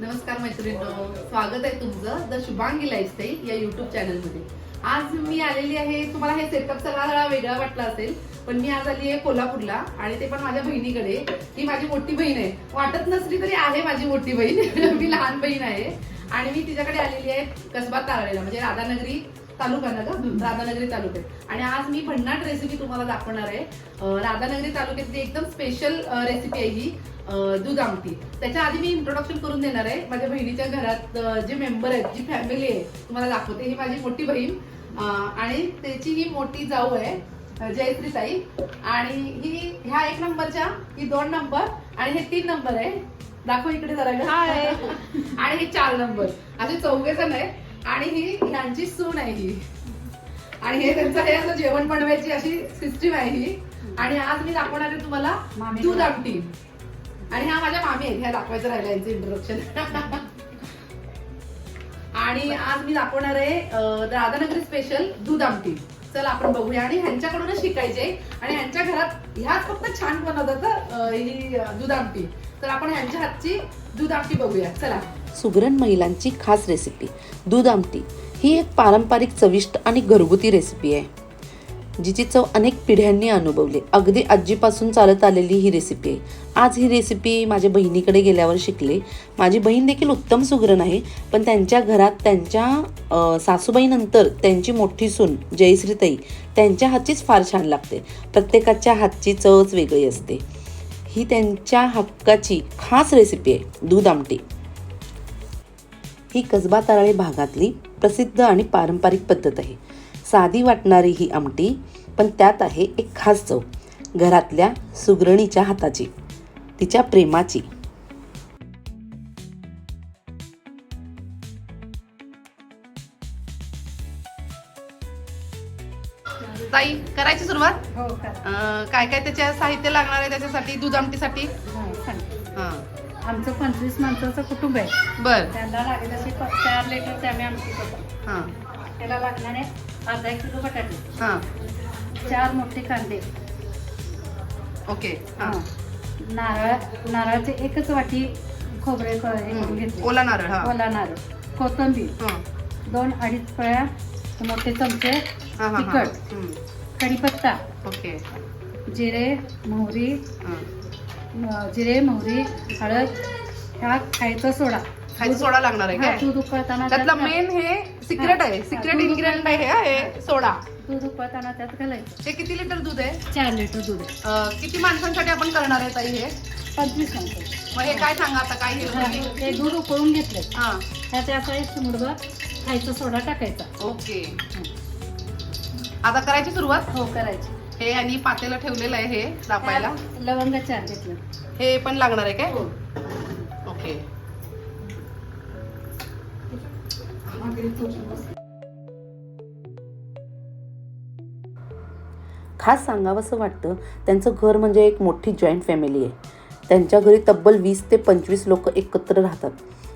नमस्कार मैत्रिणींनो स्वागत आहे तुमचं द शुभांगी लाईफस्टाईल या युट्यूब चॅनलमध्ये आज मी आलेली आहे तुम्हाला हे सेटअप सगळा जरा वेगळा वाटला असेल पण मी आज आली आहे कोल्हापूरला आणि ते पण माझ्या बहिणीकडे. ही माझी मोठी बहीण आहे. वाटत नसली तरी आहे माझी मोठी बहीण. मी लहान बहीण आहे. आणि मी तिच्याकडे आलेली आहे कसबा तारळेला म्हणजे राधानगरी तालुका ना? राधानगरी तालुक्यात. आणि आज मी भन्नाट रेसिपी तुम्हाला दाखवणार आहे. राधानगरी तालुक्यातली एकदम स्पेशल रेसिपी आहे ही दूध आमटी. त्याच्या आधी मी इंट्रोडक्शन करून देणार आहे. माझ्या बहिणीच्या घरात जे मेंबर आहेत जी फॅमिली आहे तुम्हाला दाखवते. ही माझी मोठी बहीण. आणि त्याची ही मोठी जाऊ आहे जयश्री ताई आणि ही ह्या एक नंबरच्या ही दोन नंबर. आणि हे तीन नंबर आहे. दाखव इकडे जरा हाय. आणि हे चार नंबर. असे चौघे जण आहे. आणि ही ह्यांची सून आहे ही. आणि हे त्यांचं हे असं जेवण बनवायची अशी सिस्टीम आहे ही. आणि आज मी दाखवणार आहे तुम्हाला दूध आमटी. आणि ह्या माझ्या मामी आहेत ह्या दाखवायचं राहिलं यांचं इंट्रोडक्शन आणि आज मी दाखवणार आहे राधानगरी स्पेशल दूध आमटी. चला आपण बघूया. आणि ह्यांच्याकडूनच शिकायचे. आणि ह्यांच्या घरात ह्याच फक्त छान बनवतात ही दूध आमटी. तर आपण ह्यांच्या हातची दूध आमटी बघूया. चला. सुगरण महिलांची खास रेसिपी दूध आमटी. ही एक पारंपरिक चविष्ट आणि घरगुती रेसिपी आहे. जिची चव अनेक पिढ्यांनी अनुभवली. अगदी आजीपासून चालत आलेली ही रेसिपी आहे. आज ही रेसिपी माझ्या बहिणीकडे गेल्यावर शिकले. माझी बहीण देखील उत्तम सुगरण आहे पण त्यांच्या घरात त्यांच्या सासूबाईनंतर त्यांची मोठी सून जयश्रीताई त्यांच्या हातचीच फार छान लागते. प्रत्येकाच्या हातची चवच वेगळी असते. ही त्यांच्या हक्काची खास रेसिपी आहे. दूध आमटी. ही कसबा तराळे भागातली प्रसिद्ध आणि पारंपरिक पद्धत आहे. साधी वाटणारी ही आमटी पण त्यात आहे एक खास चव घरातल्या सुगरणीच्या हाताची तिच्या प्रेमाची. ताई करायची सुरुवात? हो काय काय त्याच्या साहित्य लागणार आहे त्याच्यासाठी दूध आमटीसाठी? हो. हा. आमचं पंचवीस माणसाचं कुटुंब आहे. बर. त्यांना लागेल असे चार लिटरचे आम्ही आमटी करतो हा. त्याला लागणारे अर्धा एक किलो बटाटे. हा. चार मोठे कांदे. ओके. हा. नारळ नारळाचे एकच वाटी खोबरे क- हे करून हम्म. घेतले. ओला नारळ हा. ओला नारळ. कोथिंबीर. हा. दोन अडीच पळ्या मोठे चमचे हा, हा, हा. तिखट. कढीपत्ता ओके. जिरे मोहरी हा. जिरे मोहरी हळद ह्या खायचा सोडा. खायचा सोडा लागणार आहे काय? दूध उकळताना त्यातला त्यात- मेन हे सिक्रेट आहे. सिक्रेट इन्ग्रेडियंट आहे हा, सोडा. दूध उकळताना त्यात घालायचं. ते किती लिटर दूध आहे? चार लिटर दूध किती माणसांसाठी आपण करणार आहे ताई हे? पंचवीस माणसं मग हे काय सांगा आता काय हे हा, दूध उकळून घेतले हा. त्यात असा एक चिमुडभर खायचा सोडा टाकायचा. ओके. आता करायची सुरुवात? हो करायची. हे आणि पातेला ठेवलेलं आहे हे तापायला त्यात लवंग चार घेतलं. हे पण लागणार आहे काय? हो. ओके. खास सांगावंसं वाटतं त्यांचं घर म्हणजे एक मोठी जॉईंट फॅमिली आहे. त्यांच्या घरी तब्बल वीस ते पंचवीस लोक एकत्र राहतात.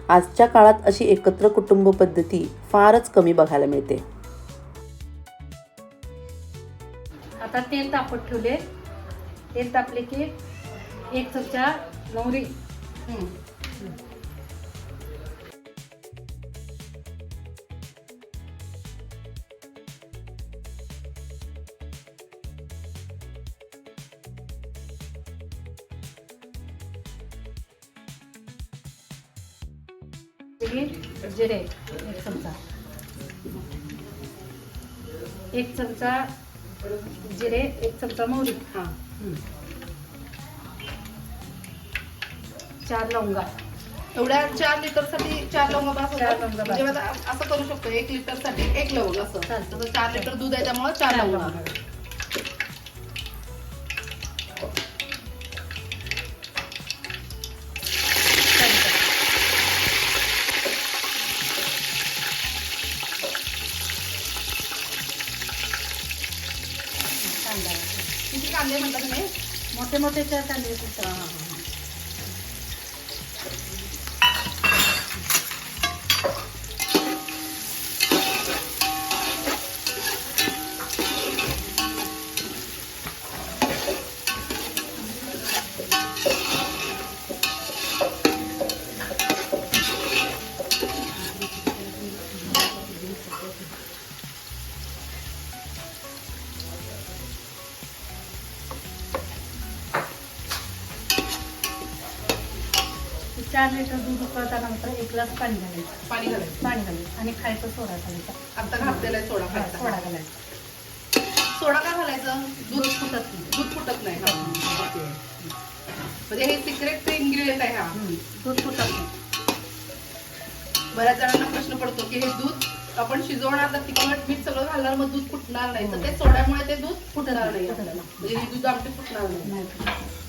आजच्या काळात अशी एकत्र कुटुंब पद्धती फारच कमी बघायला मिळते. आता तेल तापत ठेवले. तेल तापले की एक चमचा मोहरी. जिरे जिरे एक चमचा. एक चमचा जिरे एक चमचा मोहरी हा. चार लवंगा एवढ्या चार लिटरसाठी चार लवंग बास चार होतात? लवंग बास. म्हणजे आता असं करू शकतो एक लिटरसाठी एक लवंग असं चालतं. तर चार लिटर दूध आहे त्यामुळे चार लवंग कांदे म्हणतात तुम्ही मोठे मोठे चार कांदे हां हां. चार लिटर दूध उकळतानंतर एक ग्लास पाणी घालायचं. पाणी घालायचं. पाणी घालायचं. आणि खायचं सोडा घालायचा. आता घातलेला आहे सोडा हा, खायचा. सोडा घालायचा. सोडा का घालायचं? दूध फुटत नाही. दूध फुटत नाही. हा. ओके. म्हणजे हे सिक्रेट इन्ग्रेडियंट आहे हा. हम्म, दूध फुटत नाही. बऱ्याच जणांना प्रश्न पडतो की हे दूध आपण शिजवणार तर तिखट मीठ सगळं घालणार मग दूध फुटणार नाही. तर ते सोड्यामुळे ते दूध फुटणार नाही फुटणार आपल्याला. नाही. म्हणजे ही दूध आमटी फुटणार नाही. नाही फुटत.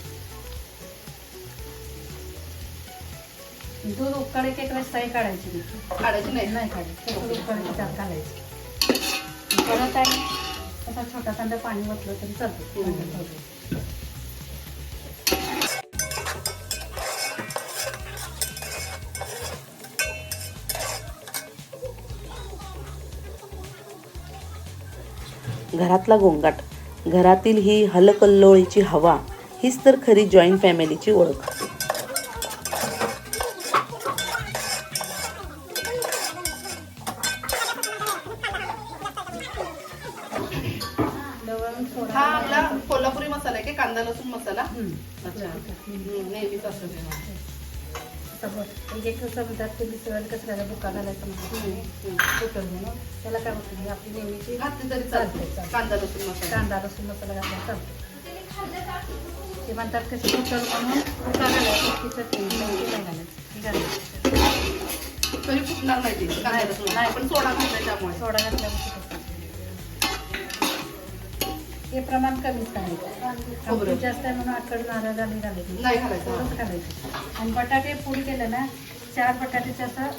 दूध उकळी एक वेळेस काही काढायची नाही. काढायची नाही. नाही काढायची दूध उकळी त्यात घालायचं परत आहे असा छोटा थंड पाणी ओतलं तरी चालतं. घरातला गोंगाट. घरातील ही हलकल्लोळीची हवा हीच तर खरी जॉईंट फॅमिलीची ओळख. एक समजा ते मिसळून कचऱ्याला बुका घालायचा म्हणून त्याला काय होतं ही आपली नेहमीची घातली तरी चालते. कांदा लसूण मसाला. कांदा लसूण मसाला घातला चालतो. ते म्हणतात उकळ म्हणून बुका घालायचं की चटणी ते नाही घालायचं. घालायचं. तरी फुटणार नाही नाही. आपण सोडा घातलाय त्यामुळे. सोडा घातल्यावर हे प्रमाण कमीच. आमटी जास्त आहे म्हणून आकड नारळ घालून घालायचं नाही. घालायचं. घालायचं. आणि बटाटे पुरी केलं ना चार बटाट्याचे असं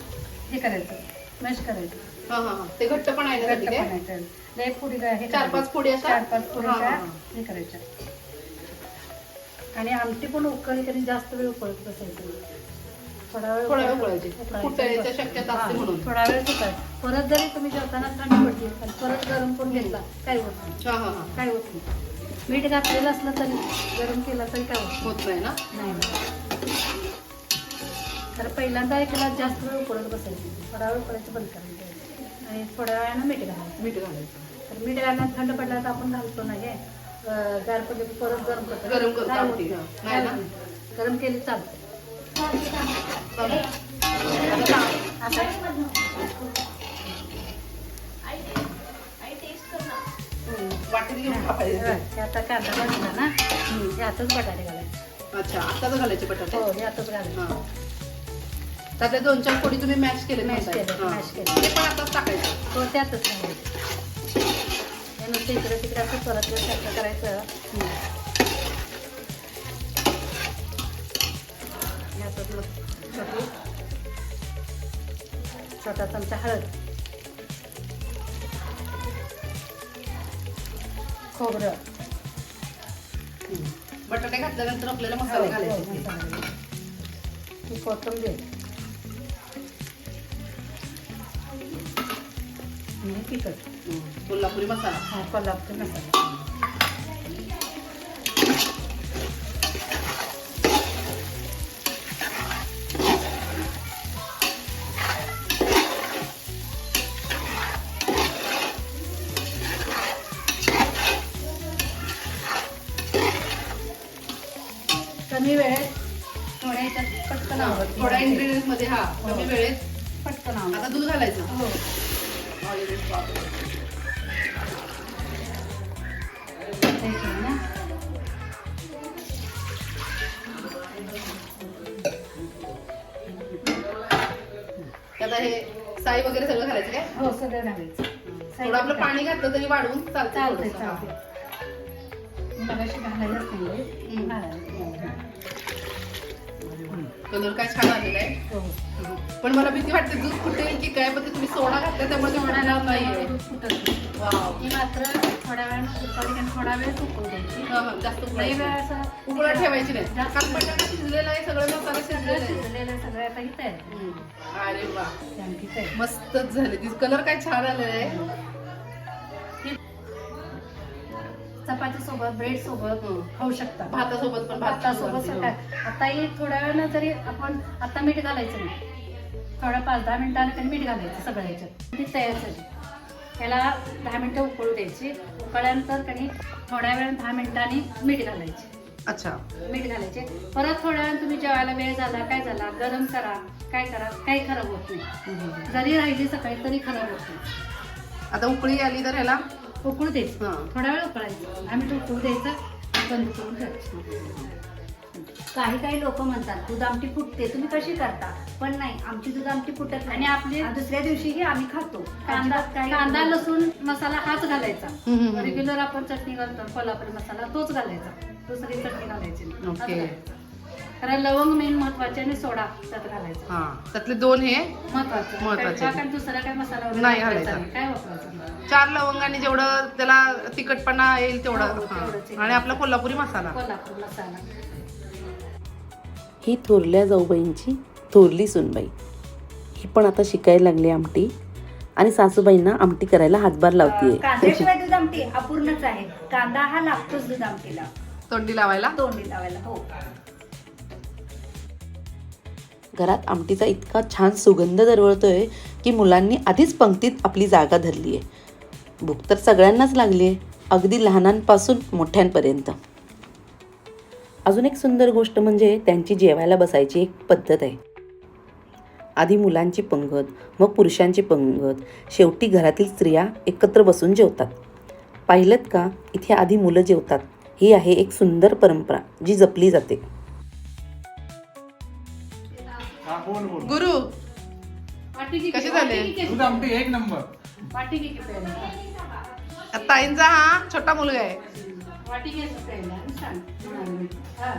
हे करायचं मॅश करायचं हा हा हा ते घट्ट पण आहे ना घट्ट ते? बनायचं. लय पुडी हे चार. पाच पुडी अशा? चार पाच पुड्या हा, हा, हा. हे करायच्या आणि आमटी पण उकळली तरी जास्त वेळ उकळत बसायचं थोडा वेळ थोडा वेळ उकळायचं. शक्यता असते हा, म्हणून. थोडा वेळ परत जरी तुम्ही जेवताना थंड पडली परत गरम करून घेतला काय होत नाही हा हा हा काय होत नाही मीठ घातलेलं असलं तरी गरम केला तरी काय होत होत नाही ना नाही नाही. तर पहिल्यांदा एकाला जास्त वेळ उकळत बसायचं. थोडा वेळ उकळायचं बंद करायचं. आणि थोड्या वेळानं मीठ घालायचं. मीठ घालायचं. तर मीठ घालण्यात थंड पडल्यावर तर आपण घालतो ना हे गार पडले परत गरम करतो. गरम करतो. गरम केली चालते. आता कांदा भाजला ना? यातच बटाटे घालायचे. अच्छा आताच घालायचे बटाटे? हो यातच घालायचे. हा त्यातले दोन चार पोळी तुम्ही मॅश केले म्हणताय. केले, mash केले. ते पण आताच टाकायचं. हो त्यातच घालायचे हे नुसतं इकडे तिकडे असं परत सारखं करायचं. यातच मग छोटी. छोटा चमचा हळद. खोबरं. बटाटे घातल्यानंतर आपल्याला मसाले हो, घालायचे. ही कोथिंबीर. तिखट. कोल्हापुरी मसाला हा कोल्हापूर मसाला ना आता हे साई वगैरे सगळं घालायचं काय? हो सगळं घालायचं. थोडं आपलं पाणी घातलं तरी वाढवून चालतं चालतंय. चालतंय. घालायलाच नाही हम्म. घालायला. कलर काय छान आलेला आहे हो पण मला भीती वाटते दूध फुटेल की काय पण तुम्ही सोडा घातला त्यामुळे ते फुटणार फुटत नाही. वाव. ही मात्र थोड्या वेळ आणि थोडा वेळ द्यायची हा, हा, जास्त लई वेळ. असं उकळा ठेवायची नाही कारण शिजलेला आहे सगळं मसाला शिजलेला आहे शिजलेलं सगळं आता ही आहे. हम्म. अरे वा ही आहे. मस्तच झाले कलर काय छान आलेला आहे चपाती सोबत ब्रेड सोबत. खाऊ शकता. भातासोबत पण भात भातासोबत सकाळ. आता ही थोड्या वेळानं जरी आपण आता मीठ घालायचं नाही. थोडा पाच दहा मिनिटानं कधी मीठ घालायचं सगळ्या ह्याच्यात ती तयार झाली. त्याला दहा मिनिटं उकळू द्यायची. उकळल्यानंतर कधी थोड्या वेळ दहा मिनिटांनी मीठ घालायचे. अच्छा. मीठ घालायचे. परत थोड्या वेळ तुम्ही जेवायला वेळ झाला काय झाला गरम करा काय करा काही खराब होत नाही. जरी राहिली सकाळी तरी खराब होत नाही. आता उकळी आली तर ह्याला उकळू द्यायचं हा. थोडा वेळ उकळायचं आम्ही तो उकळू द्यायचं बंद करून ठेवायचं काही काही लोक म्हणतात दूध आमटी फुटते तुम्ही कशी करता पण नाही आमची दूध आमटी फुटत नाही आणि आपली दुसऱ्या दिवशीही आम्ही खातो कांदा अजिबात काही कांदा लसूण मसाला हाच घालायचा हम्म, हम्म, हम्म. रेग्युलर आपण चटणी घालतो कोल्हापुरी मसाला तोच घालायचा दुसरी चटणी घालायची नाही. हाच ओके. घालायचा. कारण लवंग मेन महत्त्वाचे आणि सोडा त्यात घालायचा. हा त्यातले दोन हे महत्वाचं. महत्त्वाचे. कारण दुसरा काय मसाला वगैरे नाही घालायचा. नाही. काय वापरायचं. चार लवंगाने जेवढं त्याला तिखटपणा येईल तेवढं हो, हा. आणि आपला कोल्हापुरी मसाला. कोल्हापूर मसाला. ही थोरल्या जाऊबाईंची थोरली सुनबाई. ही पण आता शिकायला लागली आमटी. आणि सासूबाईंना आमटी करायला हातभार लावतीये. कांद्याशिवाय दूध आमटी अपूर्णच आहे. कांदा हा लागतोच दूध आमटीला. तोंडी लावायला? तोंडी लावायला हो. घरात आमटीचा इतका छान सुगंध दरवळतोय की मुलांनी आधीच पंक्तीत आपली जागा धरली आहे. भूक तर सगळ्यांनाच लागली आहे अगदी लहानांपासून मोठ्यांपर्यंत. अजून एक सुंदर गोष्ट म्हणजे त्यांची जेवायला बसायची एक पद्धत आहे. आधी मुलांची पंगत मग पुरुषांची पंगत शेवटी घरातील स्त्रिया एकत्र बसून जेवतात. पाहिलं का? इथे आधी मुलं जेवतात. ही आहे एक सुंदर परंपरा जी जपली जाते. गुरु कसे झाले? दूध आमटी एक नंबर. ताईंचा हा छोटा मुलगा आहे. हा.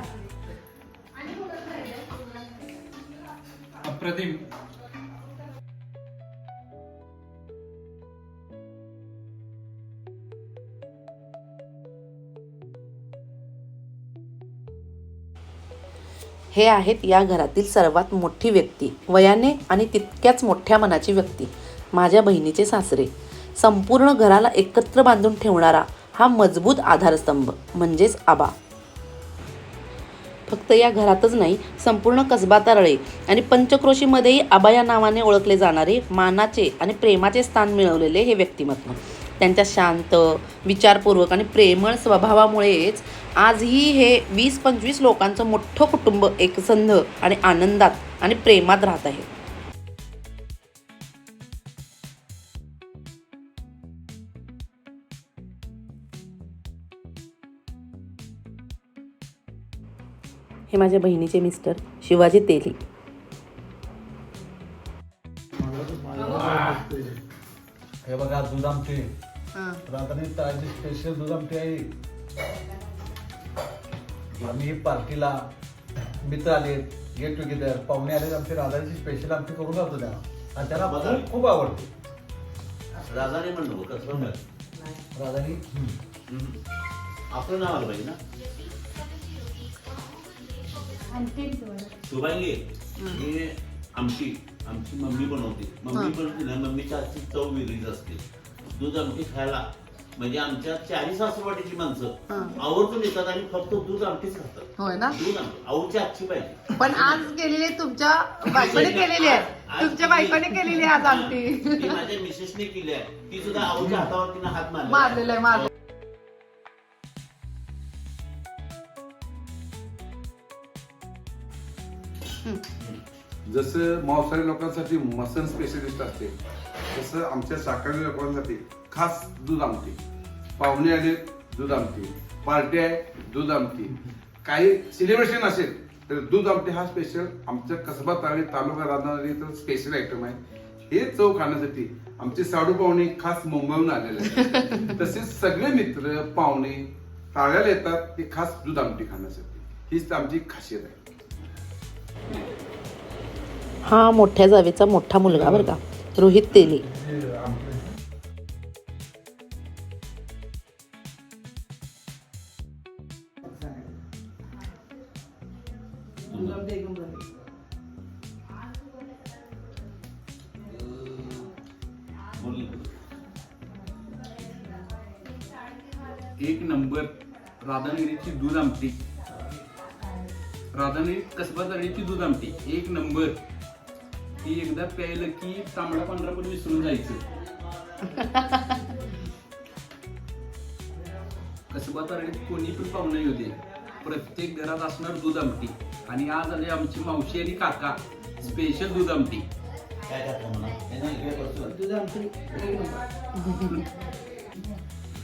अप्रतिम हे आहेत या घरातील सर्वात मोठी व्यक्ती वयाने आणि तितक्याच मोठ्या मनाची व्यक्ती माझ्या बहिणीचे सासरे. संपूर्ण घराला एकत्र बांधून ठेवणारा हा मजबूत आधारस्तंभ म्हणजेच आबा. फक्त या घरातच नाही संपूर्ण कसबा तरळे आणि पंचक्रोशीमध्येही आबा या नावाने ओळखले जाणारे मानाचे आणि प्रेमाचे स्थान मिळवलेले हे व्यक्तिमत्व. त्यांच्या शांत विचारपूर्वक आणि प्रेमळ स्वभावामुळेच आजही हे वीस पंचवीस लोकांचं मोठं कुटुंब एकसंध आणि आनंदात आणि प्रेमात राहत आहे. हे माझ्या बहिणीचे मिस्टर शिवाजी तेली. हे बघा दूध हा. राधानी तळाची स्पेशल दूध आमटी आहे आम्ही ही पार्टीला मित्र आले गेट टुगेदर पाहुणे आले आमची राधाची स्पेशल आमटी करून घालतो त्यांना आणि त्यांना खूप खूप आवडते. राजाने म्हणलो कसं म्हणलं? राधानी? आपलं नाव आलं पाहिजे ना. शुभांगी ही. आमची आमची मम्मी बनवते. मम्मी बनवते ना मम्मीच्या हातची चव वेगळीच असते. दूध आमटी खायला. म्हणजे आमच्या चारी सासरवाडीची माणसं आवर्जून येतात आणि फक्त दूध आमटीच खातात. होय ना? दूध आमटी. आऊची आजची पाहिजे. पण आज केलेली तुमच्या बायकोने केलेली आहे. तुमच्या बायकोने केलेली आहे आज आमटी. ती माझ्या मिसेसने केली आहे. ती सुद्धा आऊच्या हातावर तिने हात मारला मारलेलं आहे मारलेलं जसं मांसाहारी लोकांसाठी मसन स्पेशलिस्ट असते. तसं आमच्या शाकाहारी लोकांसाठी खास दूध आमटी. पाहुणे आले दूध आमटी. पार्टी आहे दूध आमटी. काही सेलिब्रेशन असेल तर दूध आमटी हा स्पेशल आमच्या कसबा ताळे तालुका राहणारी तर स्पेशल आयटम आहे. हे चव खाण्यासाठी आमचे साडू पाहुणे खास मुंबईहून आलेले आहेत. तसेच सगळे मित्र पाहुणे ताळ्याला येतात ते खास दूध आमटी खाण्यासाठी. हीच आमची खासियत आहे. हा मोठ्या जावेचा मोठा मुलगा बरं का. रोहित तेली. एक नंबर. राधानगिरीची दूध आमटी. राधानगिरी कसबा तळीची दूध आमटी. एक नंबर. ती एकदा प्यायलं की तांबडा पांढरा पण विसरून जायचं. कसबा तळीत कोणी पण पाहुणे येऊ दे. प्रत्येक घरात असणार दूध आमटी. आणि आज आले आमची मावशी आणि काका. स्पेशल दूध आमटी.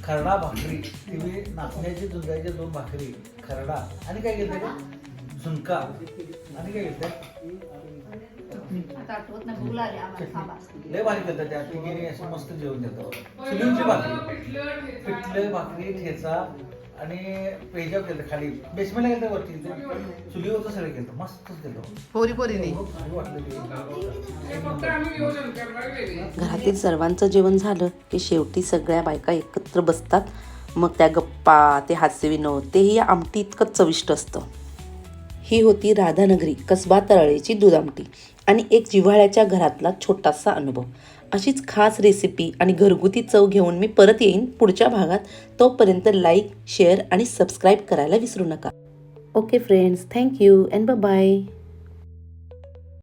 खरडा भाकरी. तुम्ही नाचण्याची दुधाची दोन भाकरी. खरडा. आणि काय घेतलं का झुणका. आणि काय घेतलं आता आठवत नाही भूक लागली आम्हाला थांबा लय भारी करतात त्या. तिघीने असं मस्त जेवण देतात. चुलीवरची भाकरी. पिठलं भाकरी ठेचा आणि पेजाव केलं खाली. बेसमेंटला गेलं वरती. चुलीवरचं सगळं केलं मस्तच केलं पोरी पोरीने भारी वाटलं ते. घरातील सर्वांचं जेवण झालं की शेवटी सगळ्या बायका एकत्र बसतात. मग त्या गप्पा ते हास्यविनोद तेही आमटी इतकं चविष्ट असतं. ही होती राधानगरी कसबा तळळीची दूध आणि एक जिव्हाळ्याच्या घरातला छोटासा अनुभव. अशीच खास रेसिपी आणि घरगुती चव घेऊन मी परत येईन पुढच्या भागात. तोपर्यंत लाईक शेअर आणि सबस्क्राईब करायला विसरू नका. Okay friends thank you and bye